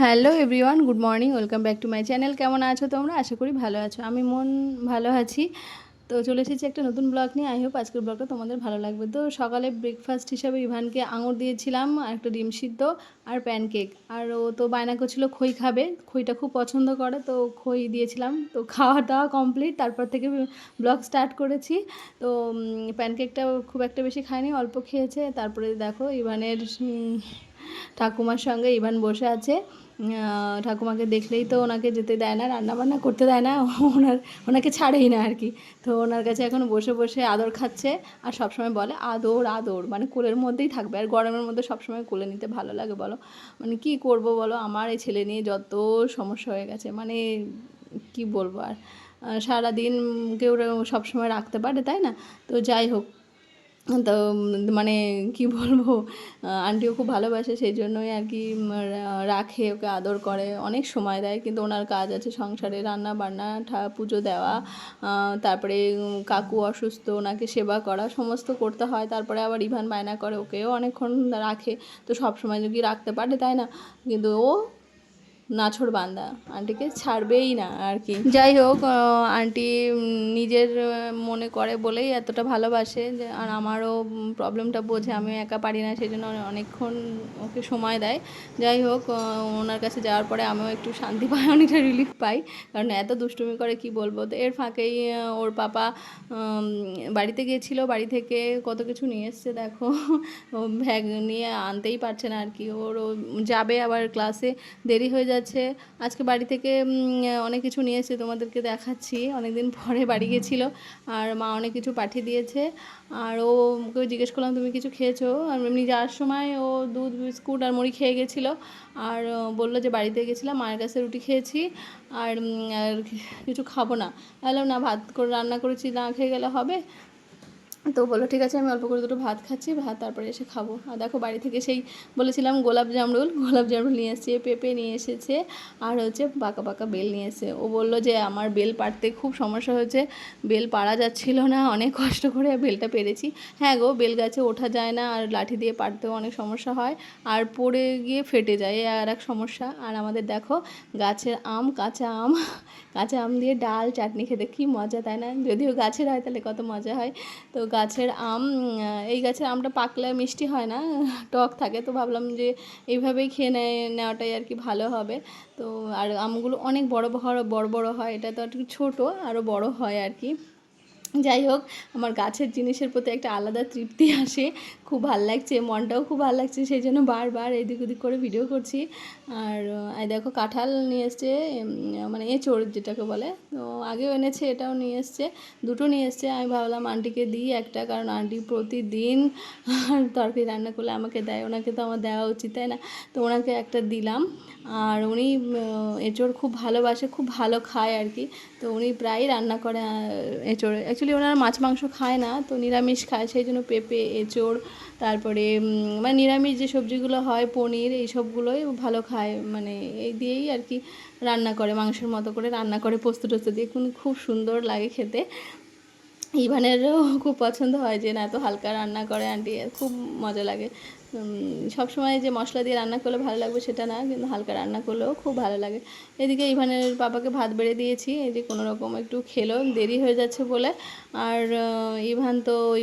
Hello everyone, good morning, welcome back to my channel. কেমন আছো তোমরা? আশা করি ভালো আছো। আমি মন ভালো আছি। তো চলে এসেছি একটা নতুন ব্লগ নিয়ে। আই হোপ আজকের ব্লগটা তোমাদের ভালো লাগবে। তো সকালে ব্রেকফাস্ট হিসাবে ইভানকে আঙুর দিয়েছিলাম আর একটা ডিম সিদ্ধ আর প্যানকেক আর ও তো বায়না করছিল খই খাবে। খইটা খুব পছন্দ করে, তো খই দিয়েছিলাম। তো খাওয়া দাওয়া কমপ্লিট তারপর থেকে ব্লগ স্টার্ট করেছি। তো প্যানকেকটা খুব একটা বেশি খায়নি অল্প খেয়েছে। তারপরে দেখো ইভানের ঠাকুমার সঙ্গে ইভান বসে আছে। ঠাকুমাকে দেখলেই তো ওনাকে যেতে দেয় না রান্না বান্না করতে দেয় না, ওনার ওনাকে ছাড়েই না আর কি। তো ওনার কাছে এখন বসে বসে আদর খাচ্ছে আর সবসময় বলে, আদর আদর। মানে কোলের মধ্যেই থাকবে আর গরমের মধ্যে সবসময় কোলে নিতে ভালো লাগে বলো। মানে কি করব বলো, আমার এই ছেলে নিয়ে যত সমস্যা হয়ে গেছে মানে কি বলব আর? সারাদিন কেউ সবসময় রাখতে পারে, তাই না? তো যাই হোক তো মানে কি বলব আন্টিও খুব ভালোবাসে সেই জন্যই আর কি রাখে, ওকে আদর করে, অনেক সময় দেয়, কিন্তু ওনার কাজ আছে সংসারে রান্না বান্না ঠা, পুজো দেওয়া তারপরে কাকু অসুস্থ, ওনাকে সেবা করা, সমস্ত করতে হয়, তারপরে আবার ইভান বায়না করে, ওকেও অনেকক্ষণ রাখে, তো সব সময় যদি রাখতে পারে, তাই না? কিন্তু ও নাছড় বান্দা। আন্টিকে ছাড়বেই না আর কি। যাই হোক আন্টি নিজের মনে করে বলেই এতটা ভালোবাসে যে, আর আমারও প্রবলেমটা বোঝে আমি একা পারি না সেই জন্য অনেকক্ষণ ওকে সময় দেয়। যাই হোক ওনার কাছে যাওয়ার পরে আমিও একটু শান্তি পাই, অনেকটা রিলিফ পাই, কারণ এত দুষ্টুমি করে কি বলব? তো এর ফাঁকেই ওর পাপা বাড়িতে গিয়েছিল, বাড়ি থেকে কত কিছু নিয়ে এসছে, দেখো। ব্যাগ নিয়ে আনতেই পারছে না আর কি। ওর যাবে আবার ক্লাসে দেরি হয়ে যাচ্ছে আজকে বাড়ি থেকে অনেক কিছু নিয়ে এসেছে তোমাদেরকে দেখাচ্ছি। অনেকদিন পরে বাড়ি গেছিল আর মা অনেক কিছু পাঠিয়ে দিয়েছে। আর ও ওকে জিজ্ঞেস করলাম তুমি কিছু খেয়েছো? আর এমনি যাওয়ার সময় ও দুধ বিস্কুট আর মুড়ি খেয়ে গেছিল। আর বলল যে বাড়িতে গেছিলাম মায়ের কাছে রুটি খেয়েছি। আর আর কিছু খাব না। বললাম না ভাত করে রান্না করেছি না খেয়ে গেলে হবে? তো বলল, ঠিক আছে, আমি অল্প করে দুটো ভাত খাচ্ছি, ভাত তারপরে এসে খাব। আর দেখো, বাড়ি থেকে সেই বলেছিলাম গোলাপ জামরুল গোলাপ জামরুল নিয়ে এসেছে, পেঁপে নিয়ে এসেছে, আর হচ্ছে পাকা পাকা বেল নিয়ে এসেছে। ও বলল যে, আমার বেল পাড়তে খুব সমস্যা হয়েছে, বেল পাড়া যাচ্ছিল না, অনেক কষ্ট করে বেলটা পেরেছি। হ্যাঁ গো, বেল গাছে ওঠা যায় না, আর লাঠি দিয়ে পাড়তেও অনেক সমস্যা হয়, আর পড়ে গিয়ে ফেটে যায় আর এক সমস্যা। আর আমাদের দেখো, গাছের আম, কাঁচা আম কাঁচা আম দিয়ে ডাল, চাটনি খেতে কি মজা, তাই না? যদিও গাছের হয় তাহলে কত মজা হয়। তো গাছের আম এই গাছের আমটা পাকলে মিষ্টি হয় না, টক থাকে। তো ভাবলাম যে এইভাবেই খেয়ে নেওয়াটাই আর কি ভালো হবে। তো আর আমগুলো অনেক বড় বড় বড় বড় হয়। এটা তো একটু ছোটো আরও বড় হয় আর কি। যাই হোক, আমার গাছের জিনিসের প্রতি একটা আলাদা তৃপ্তি আসে। খুব ভালো লাগছে, মনটাও খুব ভালো লাগছে, সেই জন্য বারবার এদিক ওদিক করে ভিডিও করছি। আর দেখো কাঁঠাল নিয়ে এসছে মানে এঁচড় যেটাকে বলে, তো আগেও এনেছে, এটাও নিয়ে এসছে, দুটো নিয়ে এসছে। আমি ভাবলাম আন্টিকে দিই একটা, কারণ আন্টি প্রতিদিন তরকারি রান্না করলে আমাকে দেয়, ওনাকে তো আমার দেওয়া উচিত, তাই না? তো ওনাকে একটা দিলাম। আর উনি এঁচড় খুব ভালোবাসে, খুব ভালো খায় আর কি। তো উনি প্রায়ই রান্না করে এঁচড় অ্যাকচুয়ালি ওনারা মাছ, মাংস খায় না, তো নিরামিষ খায়, সেই জন্য পেঁপে এঁচড় তারপরে মানে নিরামিষ যে সবজিগুলো হয়, পনির, এই সবগুলোই ভালো খায় মানে এই দিয়েই আর কি রান্না করে, মাংসের মতো করে রান্না করে, পোস্ত টোস্ত দিয়ে। খুব সুন্দর লাগে খেতে। ইভানেরও খুব পছন্দ হয় যে, না, এত হালকা রান্না করে আন্টি, খুব মজা লাগে। সব সময় যে মশলা দিয়ে রান্না করলে ভালো লাগবে সেটা না, কিন্তু হালকা রান্না করলেও খুব ভালো লাগে। এদিকে ইভানের বাবাকে ভাত বেড়ে দিয়েছি, এই যে কোনো রকম একটু খেলো, দেরি হয়ে যাচ্ছে বলে। আর ইভান তো ওই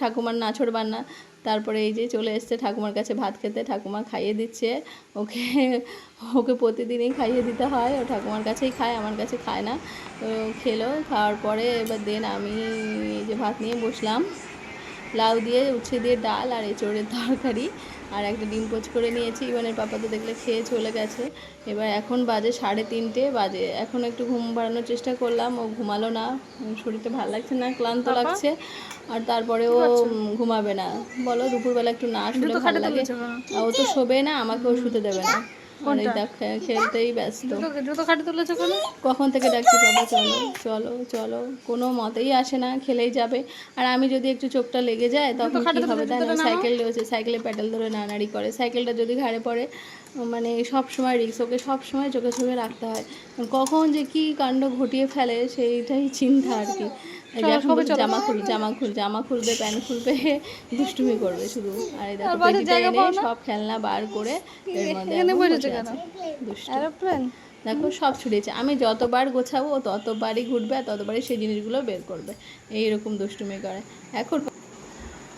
ঠাকুমার নাছড় বান্না। তারপরে এই যে চলে এসছে ঠাকুমার কাছে ভাত খেতে। ঠাকুমা খাইয়ে দিচ্ছে। ওকে ওকে প্রতিদিনই খাইয়ে দিতে হয়। ও ঠাকুমার কাছেই খায় আমার কাছে খায় না। তো খেলো খাওয়ার পরে এবার দেন আমি এই যে ভাত নিয়ে বসলাম। লাউ দিয়ে উচ্ছে দিয়ে ডাল আর এঁচড়ের তরকারি। আর একটা ডিম পোচ করে নিয়েছি। ইভানের পাপা তো দেখলে খেয়ে চলে গেছে। এবার এখন বাজে সাড়ে তিনটে বাজে। এখন একটু ঘুম বাড়ানোর চেষ্টা করলাম। ও ঘুমালো না। শরীরটা ভালো লাগছে না ক্লান্ত লাগছে। আর তারপরে ও ঘুমাবে না। বলো দুপুরবেলা একটু না শুলে ভালো লাগে। ও তো শোবে না আমাকেও শুতে দেবে না। আর এই খেলতেই ব্যস্ত। জুতো খাটে তুলেছো কেন? কখন থেকে ডাকছি বাবা চলো চলো চলো। কোনো মতেই আসে না খেলেই যাবে। আর আমি যদি একটু চোখটা লেগে যায় তখন কি হবে তাই না সাইকেল রয়েছে সাইকেলে প্যাডেল ধরে নাড়ানাড়ি করে। সাইকেলটা যদি ঘাড়ে পড়ে মানে সব সময় রিক্স ওকে সব সময় চোখে চোখে রাখতে হয়। কখন যে কি কাণ্ড ঘটিয়ে ফেলে সেইটাই চিন্তা আর কি। জামা খুল জামা খুল জামা খুলবে প্যান্ট খুলবে দুষ্টুমি করবে শুধু। আর এই দেখো পেটিটা এনে সব খেলনা বার করে এর মধ্যে এরোপ্লেন দেখো সব ছুড়িয়েছে আমি যতবার গোছাবো ততবারই ঘুরবে আর ততবারই সেই জিনিসগুলো বের করবে। এইরকম দুষ্টুমি করে। এখন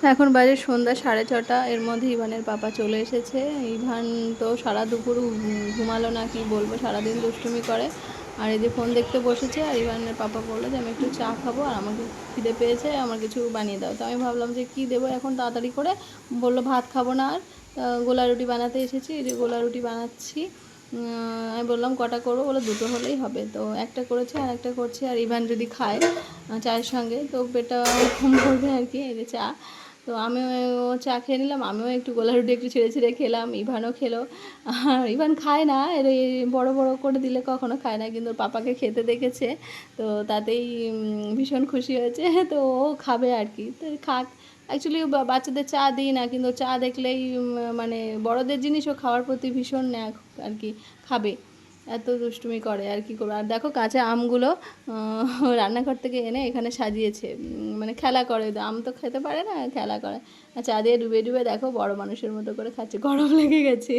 এখন বাজে সন্ধ্যা সাড়ে ছটা, এর মধ্যে ইভানের পাপা চলে এসেছে। ইভান তো সারা দুপুর ঘুম- ঘুমালো না, কি বলব, সারাদিন দুষ্টুমি করে। আর এই যে ফোন দেখতে বসেছে, আর ইভানের পাপা বলল যে, আমি একটু চা খাব, আর আমাকে খিদে পেয়েছে, আমার কিছু বানিয়ে দাও। তো আমি ভাবলাম যে, কী দেবো এখন তাড়াতাড়ি করে? বলল, ভাত খাব না আর। গোলা রুটি বানাতে এসেছি, এই যে গোলা রুটি বানাচ্ছি। আমি বললাম, কটা করব? বলে দুটো হলেই হবে। তো একটা করেছে, আর একটা করছে, আর ইভান যদি খায় চায়ের সঙ্গে, তো পেটটা কম করবে আর কি, এই যে চা। তো আমিও চা খেয়ে নিলাম, আমিও একটু গোলা রুটি একটু ছেড়ে ছেড়ে খেলাম, ইভানও খেলো। আর ইভান খায় না, এর বড় বড় করে দিলে কখনো খায় না, কিন্তু পাপাকে খেতে দেখেছে, তো তাতেই ভীষণ খুশি হয়েছে, তো ও খাবে আর কি। তো খাক অ্যাকচুয়ালি বাচ্চাদের চা দিই না, কিন্তু চা দেখলেই মানে বড়দের জিনিসও খাওয়ার প্রতি ভীষণ ন্যাক আর কি, খাবে। এত দুষ্টুমি করে, আর কি করব? আর দেখো কাঁচা আমগুলো রান্নাঘর থেকে এনে এখানে সাজিয়েছে। মানে খেলা করে, আম তো খেতে পারে না, খেলা করে। চা দিয়ে ডুবে ডুবে দেখো বড় মানুষের মতো করে খাচ্ছে, গরম লেগে গেছে।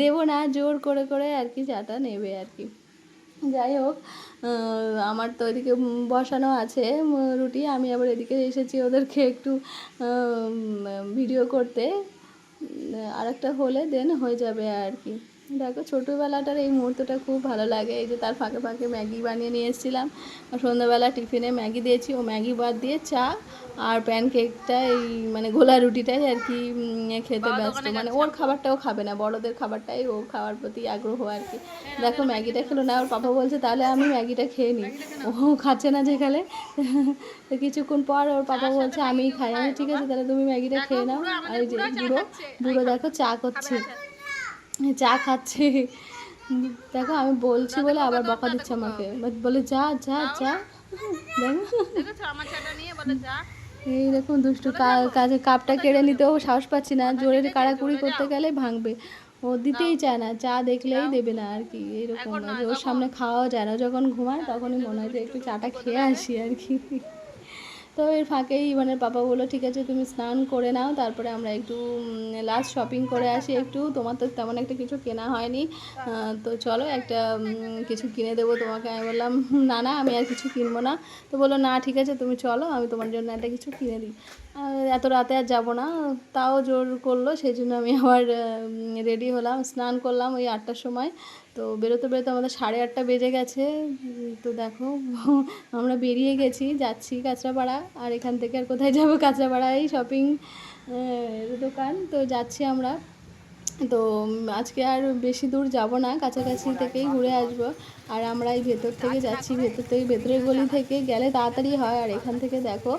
দেবো না, জোর করে করে আর কি চাটা নেবে আর কি। যাই হোক আমার তো এদিকে বসানো আছে রুটি। আমি আবার এদিকে এসেছি ওদেরকে একটু ভিডিও করতে। আর একটা হলে দেন হয়ে যাবে আর কি। দেখো ছোটোবেলাটার এই মুহূর্তটা খুব ভালো লাগে। এই যে তার ফাঁকে ফাঁকে ম্যাগি বানিয়ে নিয়ে এসেছিলাম। আর সন্ধ্যাবেলা টিফিনে ম্যাগি দিয়েছি। ও ম্যাগি বাদ দিয়ে চা আর প্যানকেকটা এই মানে গোলা রুটিটাই আর কি খেতে ব্যস্ত। মানে ওর খাবারটাও খাবে না বড়দের খাবারটাই ও খাওয়ার প্রতি আগ্রহ আর কি। দেখো ম্যাগিটা খেলো না ওর পাপা বলছে তাহলে আমি ম্যাগিটা খেয়ে নিই ও খাচ্ছে না যেখানে। তো কিছুক্ষণ পর ওর পাপা বলছে আমি খাই আমি ঠিক আছে তাহলে তুমি ম্যাগিটা খেয়ে নাও। আর এই যে বুড়ো বুড়ো দেখো চা করছে। চা খাচ্ছে। দেখো আমি বলছি বলে আবার বকা দিচ্ছে আমাকে। বলে যা যা যা। দেখো। দেখেছ আমার চাটা নিয়ে বলে যা। এইরকম দুষ্টু কাজে কাপটা কেড়ে নিতেও সাহস পাচ্ছি না। জোরে কাড়াকুড়ি করতে গেলে ভাঙবে। ও দিতেই চায় না। চা দেখলেই দেবে না আর কি। এইরকম ওর সামনে খাওয়াও যায় না। যখন ঘুমায় তখনই মনে হয় যে একটু চাটা খেয়ে আসি আর কি। তো এর ফাঁকেই মানে পাপা বলল, ঠিক আছে, তুমি স্নান করে নাও, তারপরে আমরা একটু লাস্ট শপিং করে আসি একটু। তোমার তো তেমন একটা কিছু কেনা হয়নি। তো চলো একটা কিছু কিনে দেবো তোমাকে। আমি বললাম না না আমি আর কিছু কিনবো না। তো বলল, না, ঠিক আছে, তুমি চলো, আমি তোমার জন্য একটা কিছু কিনে দিই। এত রাতে আর যাব না, তাও জোর করল সেই জন্য আমি আবার রেডি হলাম, স্নান করলাম ওই আটটার সময়। তো বেরোতে বেরোতে আমাদের সাড়ে আটটা বেজে গেছে। তো দেখো, আমরা বেরিয়ে গেছি, যাচ্ছি কাঁচরাপাড়া, আর এখান থেকে আর কোথায় যাব? কাঁচরাপাড়ায় শপিং দোকান। তো যাচ্ছি আমরা। তো আজকে আর বেশি দূর যাব না, কাছাকাছি থেকেই ঘুরে আসব। আর আমরা এই ভেতর থেকে যাচ্ছি, ভেতর থেকে, ভেতরের গলি থেকে গেলে তাড়াতাড়ি হয়। আর এখান থেকে দেখো,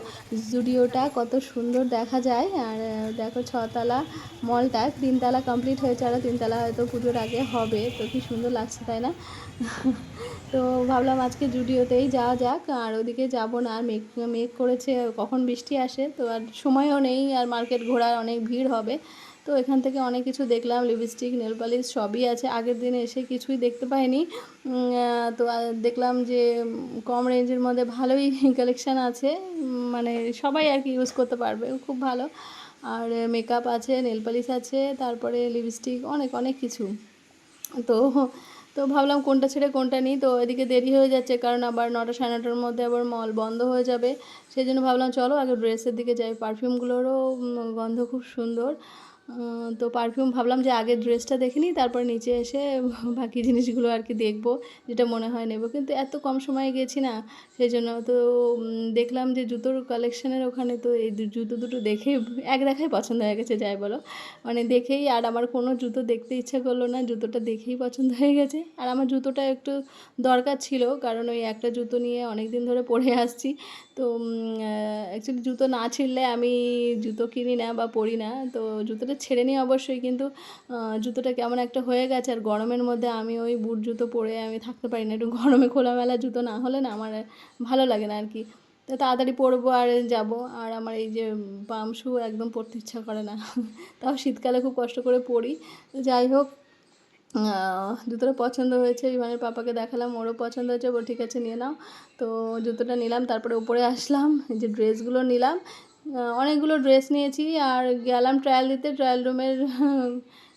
জুডিওটা কত সুন্দর দেখা যায়। আর দেখো ছতলা মলটা, তিনতলা কমপ্লিট হয়েছে। আর তিনতলা হয়তো পুজোর আগে হবে। তো কি সুন্দর লাগছে, তাই না? তো ভাবলাম আজকে জুডিওতেই যাওয়া যাক। আর ওদিকে যাব না, আর মেঘ মেঘ করেছে, কখন বৃষ্টি আসে। তো আর সময়ও নেই, আর মার্কেট ঘোরার অনেক ভিড় হবে। তো এখান থেকে অনেক কিছু দেখলাম লিপস্টিক নেল পালিশ সবই আছে। আগের দিনে এসে কিছুই দেখতে পাইনি। তো দেখলাম যে কম রেঞ্জের মধ্যে ভালোই কালেকশান আছে। মানে সবাই আর কি ইউজ করতে পারবে, খুব ভালো। আর মেকআপ আছে নেল পালিশ আছে, তারপরে লিপস্টিক অনেক অনেক কিছু। তো তো ভাবলাম কোনটা ছেড়ে কোনটা নিই। তো এদিকে দেরি হয়ে যাচ্ছে, কারণ আবার নটা সাড়ে নটার মধ্যে আবার মল বন্ধ হয়ে যাবে। সেই জন্য ভাবলাম, চলো আগে ড্রেসের দিকে যাই। পারফিউমগুলোরও গন্ধ খুব সুন্দর। তো পারফিউম ভাবলাম যে আগে ড্রেসটা দেখে নিই, তারপর নিচে এসে বাকি জিনিসগুলো আর কি দেখব, যেটা মনে হয় নেব। কিন্তু এত কম সময়ে গেছি না, সেই জন্য তো দেখলাম যে জুতোর কালেকশনের ওখানে তো এই জুতো দুটো দেখে এক দেখাই পছন্দ হয়ে গেছে, যাই বলো। মানে দেখেই, আর আমার কোনো জুতো দেখতে ইচ্ছা করল না, জুতোটা দেখেই পছন্দ হয়ে গেছে। আর আমার জুতোটা একটু দরকার ছিল, কারণ ওই একটা জুতো নিয়ে অনেক দিন ধরে পরে আসছি। তো অ্যাকচুয়ালি জুতো না ছিঁড়লে আমি জুতো কিনি না বা পরি না, তো জুতোটা জুতোটা ছেড়ে নিই অবশ্যই, কিন্তু জুতোটা কেমন একটা হয়ে গেছে আর গরমের মধ্যে আমি ওই বুট জুতো পরে আমি থাকতে পারি না। একটু গরমে খোলামেলা জুতো না হলে না আমার ভালো লাগে না আর কি। তো তাড়াতাড়ি পরবো আর যাব। আর আমার এই যে পাম শু একদম পরতে ইচ্ছা করে না। তাও শীতকালে খুব কষ্ট করে পরি। যাই হোক জুতোটা পছন্দ হয়েছে, ইভানের পাপাকে দেখালাম, ওরও পছন্দ হয়েছে, বল ঠিক আছে, নিয়ে নাও। তো জুতোটা নিলাম, তারপরে উপরে আসলাম যে ড্রেসগুলো নিলাম। অনেকগুলো ড্রেস নিয়েছি আর গেলাম ট্রায়াল দিতে। ট্রায়াল রুমের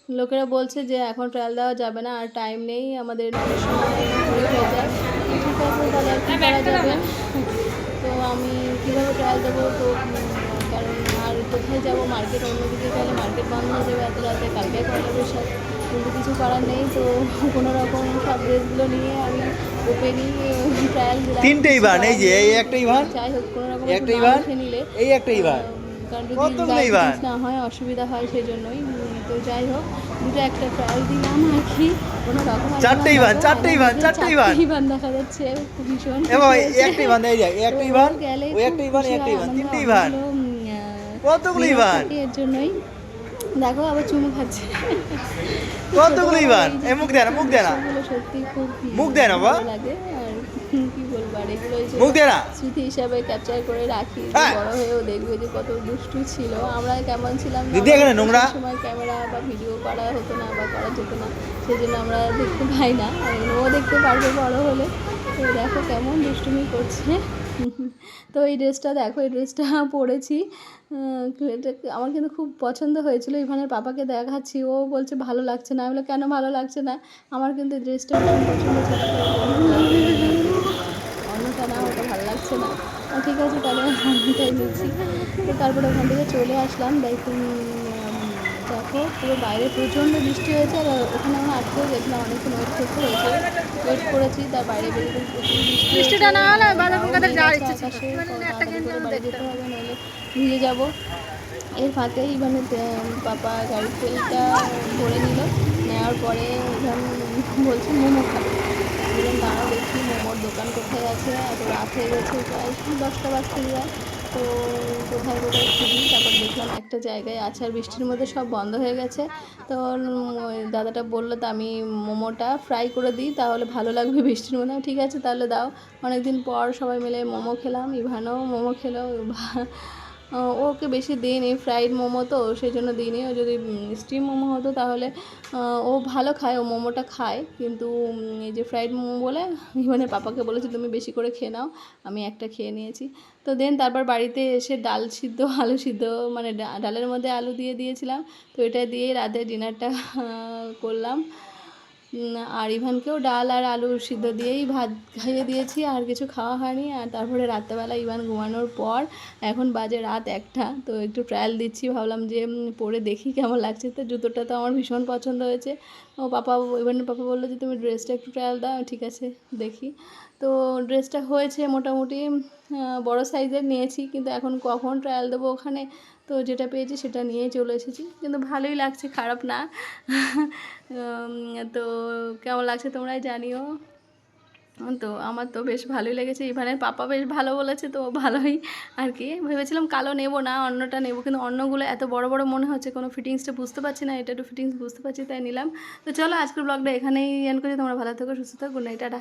লোকেরা বলছে যে এখন ট্রায়াল দেওয়া যাবে না আর টাইম নেই আমাদের। হয়ে যাবে? তো আমি কীভাবে ট্রায়াল দেবো? তো কারণ আর কোথায় যাব? মার্কেট অন্যদিকে গেলে মার্কেট বন্ধ হয়ে যাবে এত রাতে কালকে পয়লা বৈশাখ কিন্তু কিছু করার নেই তো কোনো রকম সব ড্রেসগুলো নিয়ে আমি ওপেনই ট্রায়াল তিনটে ইভান এই যে এই একটা ইভান? যাই হোক কোনো রকম একটা ইভান? এই একটা ইভান? কারণ যদি? না হয় অসুবিধা হয় সেই জন্যই তো যাই হোক দুটো একটা ট্রায়াল দিলাম আর কি। কোনো রকম আর চারটে আমার ইভান, দেখো, যাচ্ছে ভীষণ। এ বাবা খুশি এই হয়েছে। একটা ইভান এই যে এই একটা তো ইভান গেলেই ওই খুব একটা ইভান এই খুশি একটা হয়, ইভান আনন্দ তিনটে ইভান। অনেকগুলো, উম, আহ, কতগুলো? হচ্ছে এর জন্যই। দেখো আবার চুমু খাচ্ছে। কতগুলো ইভান এই মুখ দেয় না মুখ দেয় না। সত্যি খুব মুখ দেয় না? লাগে আর কি বলব আর এগুলো মুখ দেয় না? স্মৃতি হিসাবে ক্যাপচার করে রাখি হ্যাঁ। বড় হয়েও দেখবে যে কত দুষ্টু ছিল। আমরা কেমন ছিলাম দিদি এখানে নোংরা? সময় ক্যামেরা বা ভিডিও করা হতো না বা করা যেত না সেই জন্য আমরা দেখতে পাই না। আর ও দেখতে পারবে বড় হলে। তো দেখো কেমন দুষ্টুমি করছে। তো এই ড্রেসটা দেখো, এই ড্রেসটা পরেছি। আমার কিন্তু খুব পছন্দ হয়েছিল। ইভানের পাপাকে দেখাচ্ছি। ও বলছে, ভালো লাগছে না। আমি বলে কেন ভালো লাগছে না? আমার কিন্তু এই ড্রেসটা পছন্দ অন্যটা না, ওটা ভালো লাগছে না। ঠিক আছে, তাহলে অন্যটাই নিচ্ছি। তো তারপরে ওখান থেকে চলে আসলাম। দেখুন দেখো পুরো বাইরে প্রচণ্ড বৃষ্টি হয়েছে আর ওখানে আমরা আটকেও গেছিলাম অনেকক্ষণ ওয়েট করতে হয়েছে। ওয়েট করেছি তার বাইরে বেরিয়ে প্রচুর বৃষ্টিটা না হলে আকাশে, মানে যেতে হবে। নইলে ভিজে যাব। এর ফাঁকেই মানে পাপা গাড়ির তেলটা ভরে নিল। নেওয়ার পরে এখান বলছে মোমো খাবে। বললাম দেখি মোমোর দোকান কোথায় আছে এত রাত হয়ে গেছে প্রায় দশটা বাজতে যায়। তো কোথায় কোথায় খুঁজি তারপর দেখলাম একটা জায়গায় আছে আর বৃষ্টির মধ্যে সব বন্ধ হয়ে গেছে। তো দাদাটা বলল তো আমি মোমোটা ফ্রাই করে দিই, তাহলে ভালো লাগবে বৃষ্টির মধ্যে। ঠিক আছে, তাহলে দাও। অনেকদিন পর সবাই মিলে মোমো খেলাম, ইভানও মোমো খেলো ওকে বেশি দিইনি ফ্রাইড মোমো তো, সেই জন্য দিইনি। ও যদি স্টিম মোমো হতো তাহলে ও ভালো খায়, ও মোমোটা খায়। কিন্তু এই যে ফ্রাইড মোমো বলে মানে পাপাকে বলেছে, তুমি বেশি করে খেয়ে নাও, আমি একটা খেয়ে নিয়েছি। তো দেন তারপর বাড়িতে এসে ডাল সিদ্ধ, আলু সিদ্ধ মানে ডালের মধ্যে আলু দিয়ে দিয়েছিলাম। তো এটা দিয়ে রাতে ডিনারটা করলাম। আর ইভানকেও ডাল আর আলু সিদ্ধ দিয়েই ভাত খাইয়ে দিয়েছি, আর কিছু খাওয়া হয়নি। আর তারপরে রাত্রেবেলা ইভান ঘুমানোর পর, এখন বাজে রাত একটা, তো একটু ট্রায়াল দিচ্ছি। ভাবলাম যে পরে দেখি কেমন লাগছে। তো জুতোটা তো আমার ভীষণ পছন্দ হয়েছে। ও পাপা, ইভানের পাপা বলল যে, তুমি ড্রেসটা একটু ট্রায়াল দাও, ঠিক আছে, দেখি। তো ড্রেসটা হয়েছে মোটামুটি বড় সাইজের নিয়েছি, কিন্তু এখন কখন ট্রায়াল দেবো ওখানে? তো যেটা পেয়েছি সেটা নিয়ে চলে এসেছি। কিন্তু ভালোই লাগছে, খারাপ না। তো কেমন লাগছে তোমরাই জানিও। তো আমার তো বেশ ভালোই লেগেছে। ইভানের পাপা বেশ ভালো বলেছে, তো ভালোই আর কি। ভেবেছিলাম কালো নেব না অন্যটা নেব, কিন্তু অন্যগুলো এত বড় বড় মনে হচ্ছে, কোনো ফিটিংসটা বুঝতে পারছি না। এটা একটু ফিটিংস বুঝতে পারছি, তাই নিলাম। তো চলো আজকের ব্লগটা এখানেই এন্ড করি। তোমরা ভালো থেকো, সুস্থ থাকো গুড নাইট টাটা।